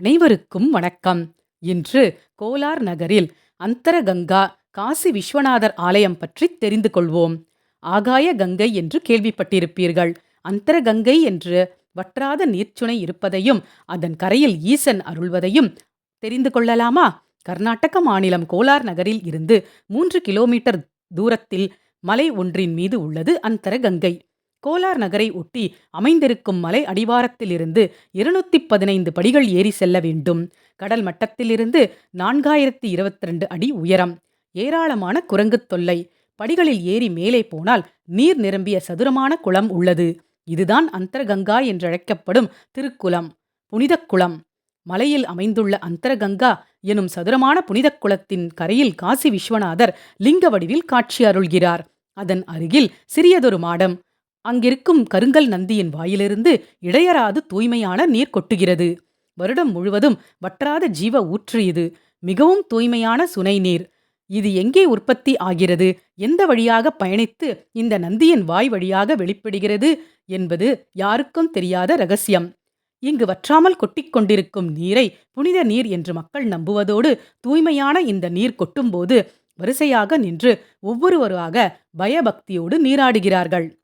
அனைவருக்கும் வணக்கம். இன்று கோலார் நகரில் அந்தரகங்கா காசி விஸ்வநாதர் ஆலயம் பற்றி தெரிந்து கொள்வோம். ஆகாய கங்கை என்று கேள்விப்பட்டிருப்பீர்கள். அந்தரகங்கை என்று வற்றாத நீர்ச்சுனை இருப்பதையும் அதன் கரையில் ஈசன் அருள்வதையும் தெரிந்து கொள்ளலாமா? கர்நாடக மாநிலம் கோலார் நகரில் இருந்து மூன்று கிலோமீட்டர் தூரத்தில் மலை ஒன்றின் மீது உள்ளது அந்தரகங்கை. கோலார் நகரை ஒட்டி அமைந்திருக்கும் மலை அடிவாரத்திலிருந்து இருநூத்தி பதினைந்து படிகள் ஏறி செல்ல வேண்டும். கடல் மட்டத்திலிருந்து நான்காயிரத்தி இருபத்தி ரெண்டு அடி உயரம். ஏராளமான குரங்குத் தொல்லை. படிகளில் ஏறி மேலே போனால் நீர் நிரம்பிய சதுரமான குளம் உள்ளது. இதுதான் அந்தரகங்கா என்றழைக்கப்படும் திருக்குளம். புனிதக் குளம். மலையில் அமைந்துள்ள அந்தரகங்கா எனும் சதுரமான புனிதக் குளத்தின் கரையில் காசி விஸ்வநாதர் லிங்க வடிவில் காட்சி அருள்கிறார். அதன் அருகில் சிறியதொரு மாடம். அங்கிருக்கும் கருங்கல் நந்தியின் வாயிலிருந்து இடையராது தூய்மையான நீர் கொட்டுகிறது. வருடம் முழுவதும் வற்றாத ஜீவ ஊற்று இது. மிகவும் தூய்மையான சுனை நீர். இது எங்கே உற்பத்தி ஆகிறது? எந்த வழியாக பயணித்து இந்த நந்தியின் வாய் வழியாக வெளிப்படுகிறது என்பது யாருக்கும் தெரியாத ரகசியம். இங்கு வற்றாமல் கொட்டிக்கொண்டிருக்கும் நீரை புனித நீர் என்று மக்கள் நம்புவதோடு தூய்மையான இந்த நீர் கொட்டும்போது வரிசையாக நின்று ஒவ்வொருவராக பயபக்தியோடு நீராடுகிறார்கள்.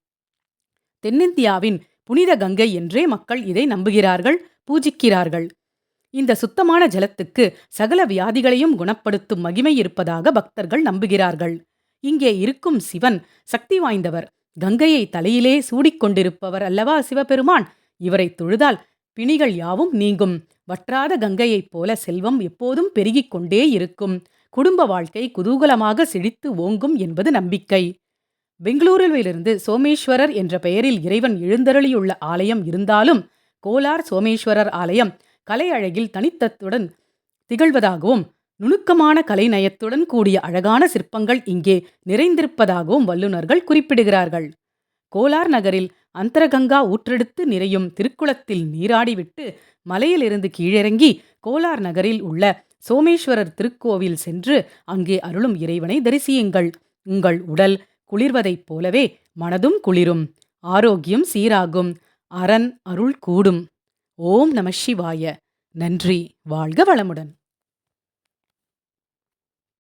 தென்னிந்தியாவின் புனித கங்கை என்றே மக்கள் இதை நம்புகிறார்கள் பூஜிக்கிறார்கள். இந்த சுத்தமான ஜலத்துக்கு சகல வியாதிகளையும் குணப்படுத்தும் மகிமை இருப்பதாக பக்தர்கள் நம்புகிறார்கள். இங்கே இருக்கும் சிவன் சக்தி வாய்ந்தவர். கங்கையை தலையிலே சூடிக்கொண்டிருப்பவர் அல்லவா சிவபெருமான்? இவரை தொழுதால் பிணிகள் யாவும் நீங்கும். வற்றாத கங்கையைப் போல செல்வம் எப்போதும் பெருகிக் கொண்டே இருக்கும். குடும்ப வாழ்க்கை குதூகலமாக செழித்து ஓங்கும் என்பது நம்பிக்கை. பெங்களூருவிலிருந்து சோமேஸ்வரர் என்ற பெயரில் இறைவன் எழுந்தருளியுள்ள ஆலயம் இருந்தாலும் கோலார் சோமேஸ்வரர் ஆலயம் கலை அழகில் தனித்தத்துடன் திகழ்வதாகவும் நுணுக்கமான கலைநயத்துடன் கூடிய அழகான சிற்பங்கள் இங்கே நிறைந்திருப்பதாகவும் வல்லுநர்கள் குறிப்பிடுகிறார்கள். கோலார் நகரில் அந்தரகங்கா ஊற்றெடுத்து நிறையும் திருக்குளத்தில் நீராடிவிட்டு மலையிலிருந்து கீழிறங்கி கோலார் நகரில் உள்ள சோமேஸ்வரர் திருக்கோவில் சென்று அங்கே அருளும் இறைவனை தரிசியுங்கள். உங்கள் உடல் குளிர்வதைப் போலவே மனதும் குளிரும். ஆரோக்கியம் சீராகும். அரண் அருள் கூடும். ஓம் நம சிவாய. நன்றி. வாழ்க வளமுடன்.